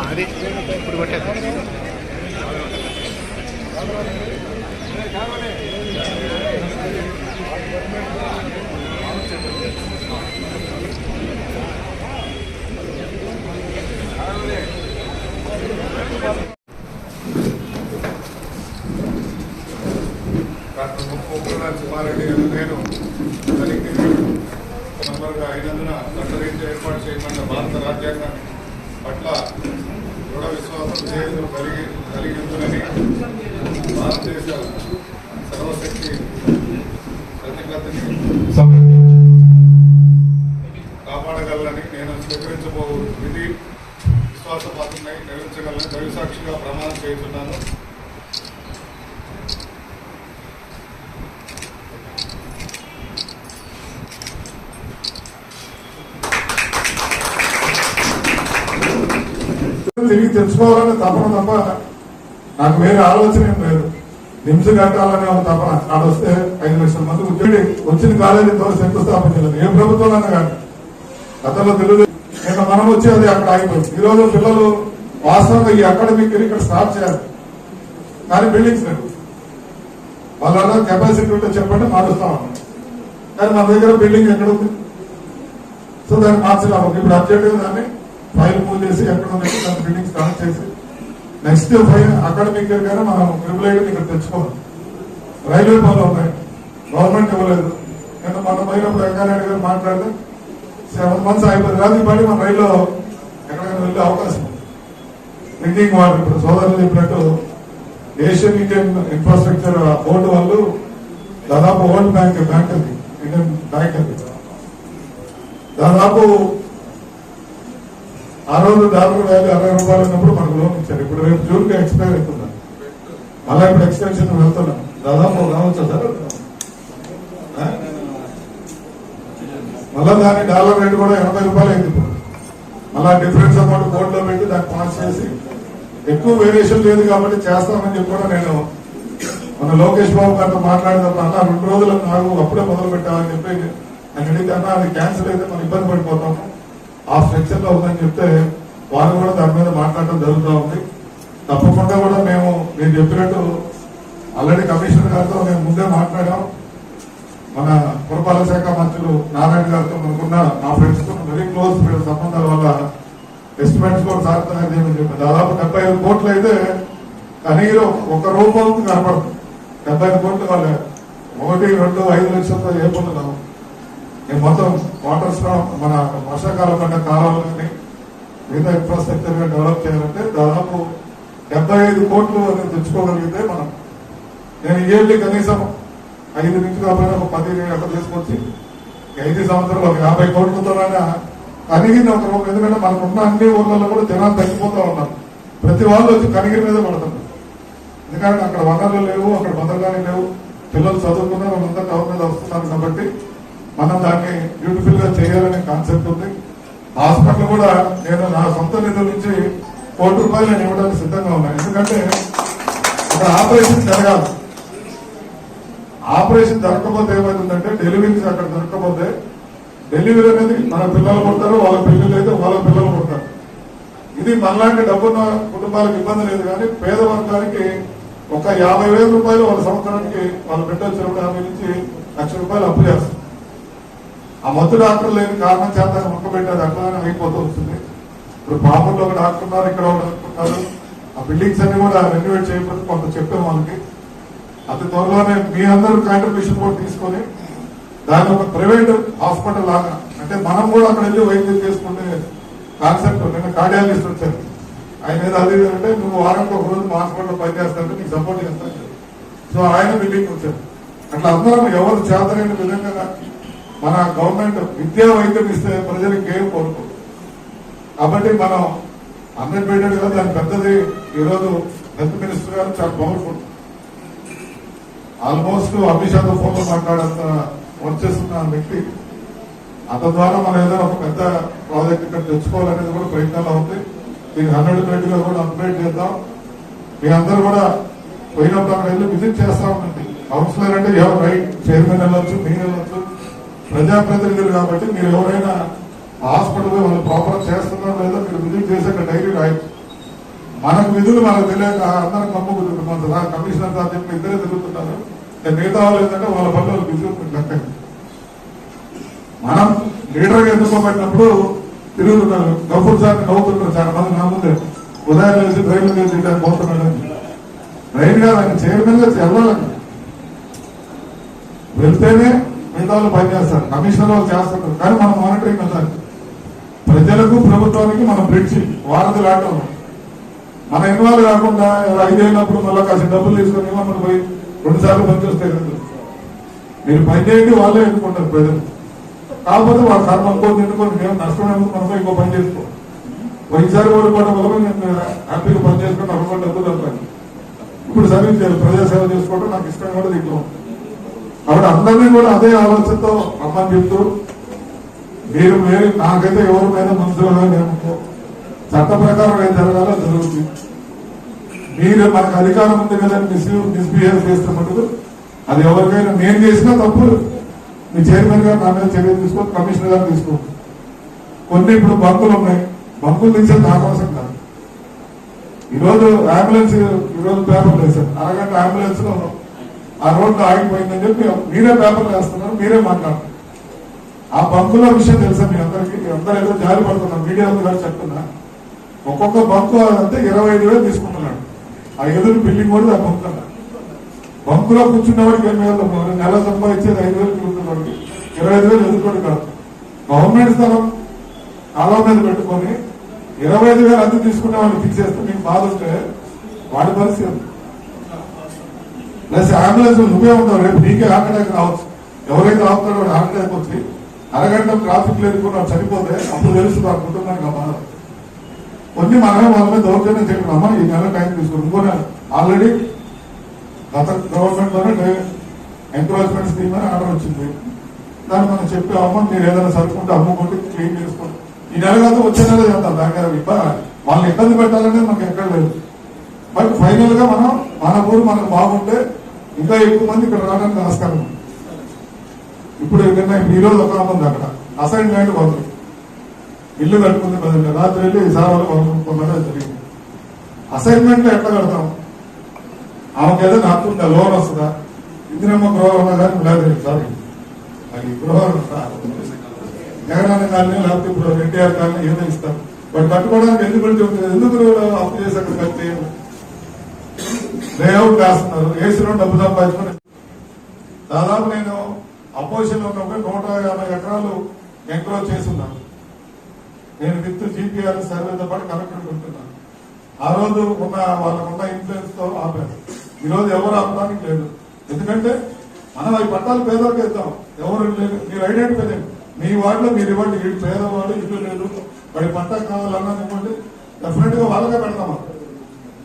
అది. ఇప్పుడు కొట్టేది ఏర్పాటు చేయబడిన భారత రాజ్యాంగాన్ని పట్ల దృఢ విశ్వాసం చేయడం కలిగి కలిగి ఉందని భారతదేశ సర్వశక్తి ప్రతిబద్ధని కాపాడగలని నేను స్వీకరించబో విధి విశ్వాసపాత్రమై నిర్మించగలని దైవసాక్షిగా ప్రమాణం చేస్తున్నాను తిరిగి తెచ్చుకోవాలని తపన తప్ప నాకు వేరే ఆలోచన ఏం లేదు. నిమ్స్ కట్టాలనే ఒక తపన. నాడు వస్తే ఐదు లక్షల మంది ఉద్యోగి వచ్చిన కాలేజీ తో శంకుస్థాపన చేయలేదు ఏ ప్రభుత్వం అన్నా కానీ. గతంలో తెలుగు నిన్న మనం వచ్చి అది అక్కడ ఆగిపోయింది. ఈ రోజు పిల్లలు వాస్తవంగా ఈ అకాడమిక్ ఇక్కడ స్టార్ట్ చేయాలి. కానీ బిల్డింగ్స్ లేవు. వాళ్ళ కెపాసిటీ ఉంటే చెప్పండి మారుస్తాం అన్నాం. కానీ మన దగ్గర బిల్డింగ్ ఎక్కడ ఉంది? సో దాన్ని మార్చలేము ఇప్పుడు అప్డేట్ దాన్ని. ఫైల్ మూవ్ చేసి ఎక్కడ ఉంది దాని బిల్డింగ్ స్టార్ట్ చేసి నెక్స్ట్ ఫైల్ అకాడమిక్ ఇయర్ కానీ మనం ట్రిపుల్ ఐడి ఇక్కడ తెచ్చుకోవాలి. రైల్వే పనులు ఉన్నాయి గవర్నమెంట్ ఇవ్వలేదు. కానీ మన పోయినప్పుడు వెంకయ్యనాయుడు గారు మాట్లాడితే సెవెన్ మంత్స్ అయిపోయింది రాత్రి పడి మన రైల్లో ఎక్కడికైనా వెళ్ళే అవకాశం ఉంది. డ్రింకింగ్ వాటర్ ఇప్పుడు సోదరులు చెప్పినట్టు ఏషియన్ ఇండియన్ ఇన్ఫ్రాస్ట్రక్చర్ బోర్డు వాళ్ళు దాదాపు వరల్డ్ బ్యాంక్ బ్యాంక్ అది ఇండియన్ బ్యాంక్ అది. దాదాపు ఆ రోజు డాలర్ వాల్యూ అరవై రూపాయలు ఉన్నప్పుడు మనకు లోన్ ఇచ్చారు. ఇప్పుడు రేపు జూన్కి ఎక్స్పైర్ అవుతుంది మళ్ళీ ఇప్పుడు ఎక్స్టెన్షన్ వెళ్తున్నాం. దాదాపు రావచ్చా సార్? మళ్ళా దాని డాలర్ రేటు కూడా ఎనభై రూపాయలు అయింది ఇప్పుడు. మళ్ళా డిఫరెన్స్ అమౌంట్ బోర్డులో పెట్టి దాన్ని పాస్ చేసి ఎక్కువ వేరియేషన్ లేదు కాబట్టి చేస్తామని చెప్పి కూడా నేను మన లోకేష్ బాబు గారితో మాట్లాడినప్పుడు అన్న రెండు రోజులు నాకు అప్పుడే మొదలు పెట్టామని చెప్పి నేను అడిగితే అన్న అది క్యాన్సిల్ అయితే మనం ఇబ్బంది పడిపోతాము ఆ స్ట్రక్చర్లో ఉందని చెప్తే వారు కూడా దాని మీద మాట్లాడడం జరుగుతూ ఉంది. తప్పకుండా కూడా మేము నేను చెప్పినట్టు ఆల్రెడీ కమిషనర్ గారితో మేము ముందే మాట్లాడాం. మన పురపాలక శాఖ మంత్రులు నారాయణ గారితో మనకున్న మా ఫ్రెండ్స్తో వెరీ క్లోజ్ సంబంధాల వల్ల ఎస్టిమేట్స్ కూడా సాగుతున్నాయి అని చెప్పి దాదాపు డెబ్బై ఐదు కోట్లు అయితే కనీసం ఒక రూపం కనపడుతుంది. డెబ్బై ఐదు కోట్లు వాళ్ళే ఒకటి రెండు ఐదు లక్షలతో ఏ పొందుతాము నేను మొత్తం వాటర్స్ స్టాప్ మన వర్షాకాలం పంట కాలువలు మిగతా ఇన్ఫ్రాస్ట్రక్చర్ డెవలప్ చేయాలంటే దాదాపు డెబ్బై ఐదు కోట్లు అనేది తెచ్చుకోగలిగితే మనం. నేను ఇయర్లీ కనీసం ఐదు నుంచి కాకపోయినా ఒక పది అట్లా తీసుకొచ్చి ఐదు సంవత్సరాలు ఒక యాభై కోట్లతోనైనా కనిగిరి ఒక రూపం. ఎందుకంటే మనకు ఉన్న అన్ని ఊర్లలో కూడా జనాలు తగ్గిపోతూ ఉన్నారు. ప్రతి వాళ్ళు వచ్చి కనిగిరి మీద పడుతున్నారు ఎందుకంటే అక్కడ వనరులు లేవు అక్కడ భద్రకాలు లేవు. పిల్లలు చదువుకున్నారు వాళ్ళంతా టౌన్ మీద వస్తున్నారు కాబట్టి మనం దాన్ని బ్యూటిఫుల్గా చేయాలనే కాన్సెప్ట్ ఉంది. హాస్పిటల్ కూడా నేను నా సొంత నిధుల నుంచి కోటి రూపాయలు నేను ఇవ్వడానికి సిద్ధంగా ఉన్నాను ఎందుకంటే అక్కడ ఆపరేషన్ జరగాలి. ఆపరేషన్ జరగకపోతే ఏమైందంటే డెలివరీస్ అక్కడ జరగకపోతే డెలివరీ అనేది మన పిల్లలు పుడతారు వాళ్ళ పిల్లలు అయితే వాళ్ళ పిల్లలు పుడతారు ఇది మనలాంటి డబ్బున్న కుటుంబాలకు ఇబ్బంది లేదు కానీ పేద వర్గానికి ఒక యాభై వేల రూపాయలు వాళ్ళ సంవత్సరానికి వాళ్ళ బిడ్డ వచ్చినప్పుడు ఆమె నుంచి లక్ష రూపాయలు అప్పు చేస్తారు. ఆ మొత్తం డాక్టర్ లేని కారణం చేత ఉడకబెట్టేది అట్లానే అయిపోతూ వస్తుంది ఇప్పుడు పాపంలో ఒక డాక్టర్ ఉన్నారు ఇక్కడ ఒక డాక్టర్ ఉన్నారు. ఆ బిల్డింగ్స్ అన్ని కూడా రెన్యువేట్ చేయకపోతే కొంత చెప్పాం వాళ్ళకి. అతి త్వరలోనే మీ అందరూ కాంట్రిబ్యూషన్ కూడా తీసుకొని దాన్ని ఒక ప్రైవేట్ హాస్పిటల్ లాగా అంటే మనం కూడా అక్కడ వెళ్ళి వైద్యం చేసుకునే కాన్సెప్ట్ నిన్న కార్డియాలజిస్ట్ వచ్చారు. ఆయన ఏదో అది అంటే నువ్వు వారానికి ఒక రోజు మా హాస్పిటల్ పనిచేస్తానంటే నీకు సపోర్ట్ చేస్తాను. సో ఆయన బిల్డింగ్ వచ్చారు. అట్లా అందరం ఎవరు చేతలేని విధంగా మన గవర్నమెంట్ విద్యా వైద్యం ఇస్తే ప్రజలకు ఏం కోరుకో? కాబట్టి మనం అన్ఎడ్మిటెడ్ కదా దాని పెద్దది ఈరోజు హెల్త్ మినిస్టర్ గారు చాలా పవర్ఫుల్ ఆల్మోస్ట్ అమిత్ షాతో ఫోన్లో మాట్లాడంత వర్క్ వ్యక్తి. అతని ద్వారా మనం ఏదైనా ఒక పెద్ద ప్రాజెక్ట్ ఇక్కడ తెచ్చుకోవాలనేది కూడా ప్రయత్నంలో ఉంది. దీన్ని హండ్రెడ్ బెడ్ కూడా అప్గ్రేడ్ చేద్దాం. మీ అందరూ కూడా పోయినప్పుడు అక్కడ వెళ్ళి విజిట్ చేస్తా ఉండండి. కౌన్సిలర్ అంటే ఎవరు? రైట్ చైర్మన్ వెళ్ళొచ్చు మీరు వెళ్ళొచ్చు. ప్రజాప్రతినిధులు కాబట్టి మీరు ఎవరైనా హాస్పిటల్ వాళ్ళు ప్రాపర్ చేస్తున్నారో లేదో మీరు విజిట్ చేసాక డైరీ రాయొచ్చు మనకు విధులు మనకు తెలియక అందరం కమ్ము కుదురుతున్నాం కమిషనర్ సార్ చెప్పి ఇద్దరే తిరుగుతున్నారు మిగతా వాళ్ళు ఏంటంటే వాళ్ళ పనులు వాళ్ళు బిజీ ఉంటుంది మనం లీడర్గా ఎన్నుకోబడినప్పుడు తిరుగుతున్నారు గఫూర్ సార్ నవ్వుతున్నారు చాలా మంది నా ముందే. ఉదయం లేచి ట్రైన్ చేసి ఇట్లా పోతున్నాడు అని. ట్రైన్ కాదు ఆయన చైర్మన్గా వెళ్తేనే మిగతా వాళ్ళు పనిచేస్తారు కమిషనర్ వాళ్ళు చేస్తారు కానీ మనం మానిటరింగ్ వెళ్ళాలి ప్రజలకు ప్రభుత్వానికి మనం బ్రిడ్జ్ వారధి లాంటి మన ఇన్వాల్వ్ కాకుండా ఐదేళ్ళప్పుడు మళ్ళీ కాసిన డబ్బులు తీసుకొని మనం పోయి రెండు సార్లు పనిచేస్తాయి కదా మీరు పని చేయండి వాళ్ళే ఎన్నుకుంటారు ప్రజలు? కాకపోతే వాళ్ళ కర్మ అనుకోని ఎన్నుకొని మేము నష్టం మనం ఇంకో పని చేసుకో. పోయినసారి ఓడిపోవడం వల్ల నేను హ్యాపీగా పని చేసుకుని అనుకోండి డబ్బులు ఇప్పుడు సర్వీస్ చేయాలి ప్రజాసేవ చేసుకోవడం నాకు ఇష్టం కూడా దీంట్లో ఉంది. కాబట్టి అందరినీ కూడా అదే ఆలోచనతో రమ్మని చెప్తూ మీరు మీరు నాకైతే ఎవరి మీద మనుషులుగా నేనుకో చట్ట ప్రకారం ఏం జరగాలో జరుగుతుంది. మీరు మనకు అధికారం ఉంది కదా మిస్యూ మిస్బిహేవ్ చేస్తే మటుకు అది ఎవరికైనా నేను చేసినా తప్పు. మీ చైర్మన్ గారు నా మీద చర్య తీసుకో కమిషనర్ గారు తీసుకో కొన్ని ఇప్పుడు బంకులు ఉన్నాయి. బంకులు తీసేది నా కోసం కాదు ఈరోజు అంబులెన్స్ ఈరోజు పేపర్ వేశారు అరగంట అంబులెన్స్లో ఉన్నాం. ఆ రోడ్డు ఆగిపోయిందని చెప్పి మీరే పేపర్లు వేస్తున్నారు మీరే మాట్లాడుతున్నారు. ఆ బంకుల విషయం తెలుసా మీ అందరికి? అందరూ ఏదో జారి పడుతున్నారు మీడియా ఉంది చెప్తున్నా. ఒక్కొక్క బంకు అంటే ఇరవై ఐదు వేలు తీసుకుంటున్నాడు. ఆ ఎదురు బిల్డింగ్ కూడా ఆ బంకు బంకులో కూర్చున్నవాడికి ఎనిమిది వేలు నెల సంపాదించేది ఐదు వేలు కూర్చున్నవాడికి. ఇరవై ఐదు వేలు ఎదుర్కొని కాదు? గవర్నమెంట్ స్థలం కాలం మీద పెట్టుకొని ఇరవై ఐదు వేలు అద్దె తీసుకునే వాళ్ళు ఫిక్స్ చేస్తే మీకు బాధ ఉంటే వాడి పరిస్థితి లేకపోతే అంబులెన్స్ నువ్వే ఉన్నావు. రేపు నీకే హార్ట్ అటాక్ రావచ్చు. ఎవరైతే ఆపుతారో హార్ట్ అటాక్ వచ్చి అరగంట ట్రాఫిక్ లేకుండా చనిపోతే అప్పుడు తెలుసు నా కుటుంబానికి ఆ బాధ కొన్ని మనమే వాళ్ళ మీద దౌర్జన్యం చేయడం అమ్మ ఈ నెల టైం తీసుకుని ఇంకో నెల. ఆల్రెడీ గత గవర్నమెంట్లోనే ఎంకరేజ్మెంట్ స్కీమ్ అని ఆర్డర్ వచ్చింది. దాన్ని మనం చెప్పి అమ్మ మీరు ఏదైనా సరుకుంటే అమ్ముకుంటే క్లీన్ చేసుకోండి. ఈ నెల కాదు వచ్చే నెల చేద్దాం దాని ఇబ్బంది వాళ్ళని ఇబ్బంది పెట్టాలనేది మనకు ఎక్కడ లేదు. బట్ ఫైనల్గా మనం మన ఊరు మనకు బాగుంటే ఇంకా ఎక్కువ మంది ఇక్కడ రావడానికి ఆస్కారం ఇప్పుడు నిన్న ఈ రోజు ఒక మంది అక్కడ. అసైన్మెంట్ వాళ్ళు ఇల్లు కట్టుకుంది కదండి. రాత్రి వెళ్ళి సేవలు కొనుక్కోమని జరిగింది అసైన్మెంట్ ఎట్లా కడతాం? ఆమెకి హక్కు ఉందా లోన్ వస్తుందా? ఇందిరమ్మ గృహం కానీ లేదు సారీ. అది గృహం జగనాన్న కానీ లేకపోతే ఇప్పుడు ఎన్టీఆర్ కానీ ఏదో ఇస్తారు. బట్ కట్టుకోవడానికి ఎందుకు ఉంటుంది. ఎందుకు అప్పు చేసి అక్కడ చేయాలి లేఅవుట్ వేస్తున్నారు. ఏసీలో డబ్బు సంపాదించుకుని. దాదాపు నేను అపోజిషన్ ఉన్నప్పుడు నూట యాభై ఎకరాలు ఎంక్రోచ్ చేస్తున్నాను నేను విత్ జీపీఆర్ సర్వేతో పాటు కలెక్టర్ ఉంటున్నాను. ఆ రోజు ఉన్న వాళ్ళకున్న ఇన్ఫ్లుయెన్స్తో ఆపారు ఈరోజు ఎవరు ఆపడానికి లేదు. ఎందుకంటే మనం అవి పట్టాలు పేదలకు ఇద్దాం. ఎవరు లేదు మీరు ఐడెంటిఫై చేయండి. మీ వార్డులో మీరు ఇవ్వండి. వీడు పేదవాడు ఇల్లు లేదు. వాడి పట్టా కావాలన్నా ఇవ్వండి. డెఫినెట్గా వాళ్ళకే పెడతాం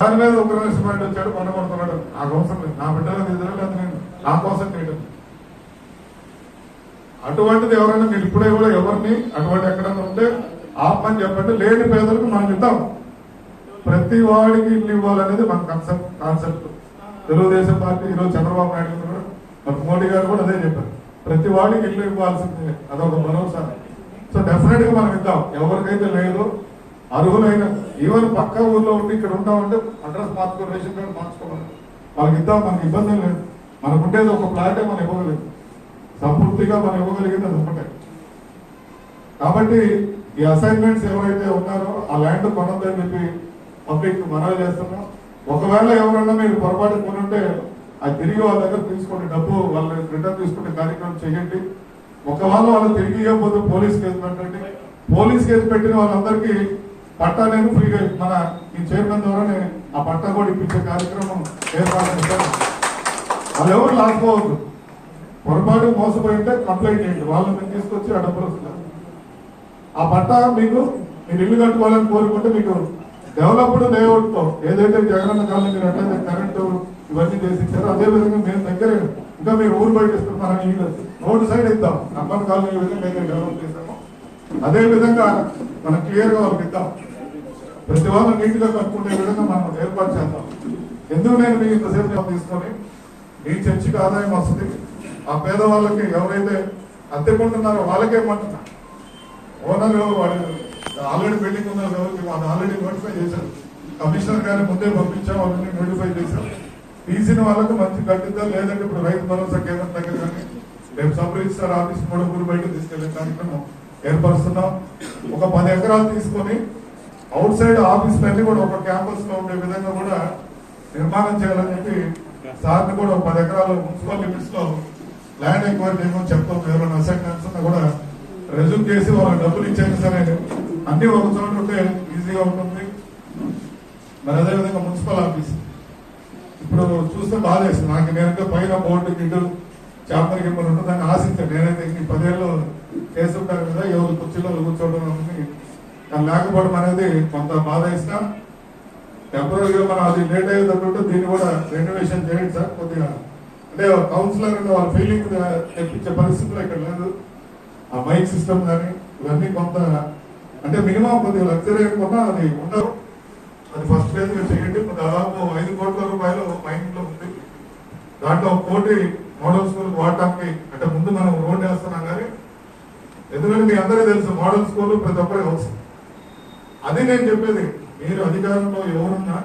దాని మీద ఒక రెస్పాండ్ వచ్చాడు కొనగొడుతున్నాడు నాకు అవసరం లేదు. నా బిడ్డలకు ఎదురు లేదు నేను నా కోసం చేయడం అటువంటిది ఎవరైనా మీరు ఇప్పుడే కూడా ఎవరిని అటువంటి ఎక్కడైనా ఉంటే ఆపని చెప్పండి. లేని పేదలకు మనం ఇద్దాం ప్రతి వాడికి ఇల్లు ఇవ్వాలనేది మన కన్సెప్ట్ కాన్సెప్ట్ తెలుగుదేశం పార్టీ ఈరోజు చంద్రబాబు నాయుడు గారు కూడా మరి మోడీ గారు కూడా అదే చెప్పారు. ప్రతి వాడికి ఇల్లు ఇవ్వాల్సిందే. అదొక భరోసా సో డెఫినెట్గా మనం ఇద్దాం. ఎవరికైతే లేదు అర్హులైన ఈవెన్ పక్క ఊర్లో ఉండి ఇక్కడ ఉంటామంటే అడ్రస్ మార్చుకో రేషన్ కార్డు మార్చుకోవాలి వాళ్ళకి ఇద్దాం మనకి ఇబ్బంది లేదు. మనకుంటేది ఒక ప్లాటే మనం ఇవ్వగలిగింది సంపూర్తిగా మనం ఇవ్వగలిగింది అది ఒకటే కాబట్టి ఈ అసైన్మెంట్స్ ఎవరైతే ఉన్నారో ఆ ల్యాండ్ కొనొద్దని చెప్పి పబ్లిక్ మనవి చేస్తున్నాం. ఒకవేళ ఎవరన్నా మీరు పొరపాటు కొనుంటే అది తిరిగి వాళ్ళ దగ్గర తీసుకోండి. డబ్బు వాళ్ళ రిటర్న్ తీసుకునే కార్యక్రమం చేయండి. ఒకవేళ వాళ్ళు తిరిగి ఇవ్వకపోతే పోలీస్ కేసు పెట్టండి. పోలీస్ కేసు పెట్టిన వాళ్ళందరికీ పట్టా నేను ఫ్రీగా మన ఈ చైర్మన్ ద్వారానే ఆ పట్టా కూడా ఇప్పించే కార్యక్రమం ఏర్పాటు చేశారు వాళ్ళు ఎవరు లాక్కోవద్దు. పొరపాటు మోసపోయి ఉంటే కంప్లైంట్ చేయండి. వాళ్ళు మేము తీసుకొచ్చి ఆ డబ్బులు వస్తున్నారు ఆ పట్టా మీకు మీరు ఇల్లు కట్టుకోవాలని కోరుకుంటే మీకు డెవలప్డ్ లేఅవుట్తో ఏదైతే జగనన్న కాలనీ మీరు అట్లయితే కరెంటు ఇవన్నీ చేసి ఇచ్చారో అదే విధంగా మేము దగ్గరే ఇంకా మీరు ఊరు బయట ఇస్తున్నారని రోడ్డు సైడ్ ఇద్దాం. అర్బన్ కాలనీ విధంగా డెవలప్ చేశాము. అదేవిధంగా మనం క్లియర్గా వాళ్ళకి ఇద్దాం. ప్రతి వాళ్ళు నీట్గా కట్టుకునే విధంగా మనం ఏర్పాటు చేద్దాం. ఎందుకు నేను మీ ఇంతసేపు తీసుకొని? మీ చర్చికి ఆదాయం వస్తుంది. ఆ పేదవాళ్ళకి ఎవరైతే అద్దెకుంటున్నారో వాళ్ళకేమంటున్నా ఓనర్ వాడు ఆల్రెడీ బిల్డింగ్ ఉన్నారు కాబట్టి వాళ్ళు ఆల్రెడీ నోటిఫై చేశారు కమిషనర్ గారిని ముందే పంపించాం వాళ్ళని నోటిఫై చేశాం. తీసిన వాళ్ళకు మంచి కట్టిద్దాం లేదంటే ఇప్పుడు రైతు భరోసా కేంద్రం దగ్గర కానీ రేపు సంప్రదిస్తారు ఆఫీస్ కూడా ఊరు బయట తీసుకెళ్ళే కార్యక్రమం ఏర్పరుస్తున్నాం. ఒక పది ఎకరాలు తీసుకొని అవుట్ సైడ్ ఆఫీస్ ఆఫీసులన్నీ కూడా ఒక క్యాంపస్లో ఉండే విధంగా కూడా నిర్మాణం చేయాలని చెప్పి సార్ని కూడా పది ఎకరాలు మున్సిపల్ లిమిట్స్లో ల్యాండ్ ఎంక్వైరీ చేయమని చెప్తాం. ఎవరైనా అసైన్మెంట్స్ ఉన్నా కూడా రెజ్యూమ్ చేసి వాళ్ళకి డబ్బులు ఇచ్చాక సరే అన్ని ఒక చోట ఉంటే ఈజీగా ఉంటుంది. మరి అదేవిధంగా మున్సిపల్ ఆఫీస్. ఇప్పుడు చూస్తే బాధ వేస్తుంది. నాకు నేనంటే పైన బోర్డు గిడ్డు చేపల గిమ్మలు ఉంటుందని ఆశించాను. నేనైతే ఈ పదేళ్ళు చేస్తుంటాను కదా. ఎవరు కుర్చీలో కూర్చోవడం లేకపోవడం అనేది కొంత బాధ ఇస్తా. టెంపరీగా మనం అది లేట్ అయ్యేటప్పుడు దీన్ని కూడా రెన్యువేషన్ చేయండి సార్ కొద్దిగా. అంటే కౌన్సిలర్ అంటే వాళ్ళ ఫీలింగ్ తెప్పించే పరిస్థితులు ఇక్కడ లేదు. ఆ మైక్ సిస్టమ్ కానీ ఇవన్నీ కొంత అంటే మినిమం కొద్దిగా లగ్జరీ కొన్నా అది ఉండదు. అది ఫస్ట్ ఫేజ్ మీరు చేయండి. దాదాపు ఐదు కోట్ల రూపాయలు మైండ్లో ఉంది. దాంట్లో ఒక కోటి మోడల్ స్కూల్ వాడటానికి అంటే ముందు మనం రోడ్ వేస్తున్నాం కానీ ఎందుకంటే మీ అందరికీ తెలుసు మోడల్ స్కూల్ ప్రతి ఒక్కరికి అవసరం. అది నేను చెప్పేది. మీరు అధికారంలో ఎవరున్నా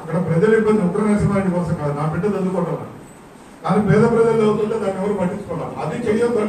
అక్కడ ప్రజల ఇబ్బంది ఉగ్ర నరసింహారెడ్డి కోసం కాదు. నా బిడ్డ చదువుకోవడం కానీ పేద ప్రజలు చదువుతుంటే దాన్ని ఎవరు పట్టించుకోవాలి? అది చెయ్యొద్దు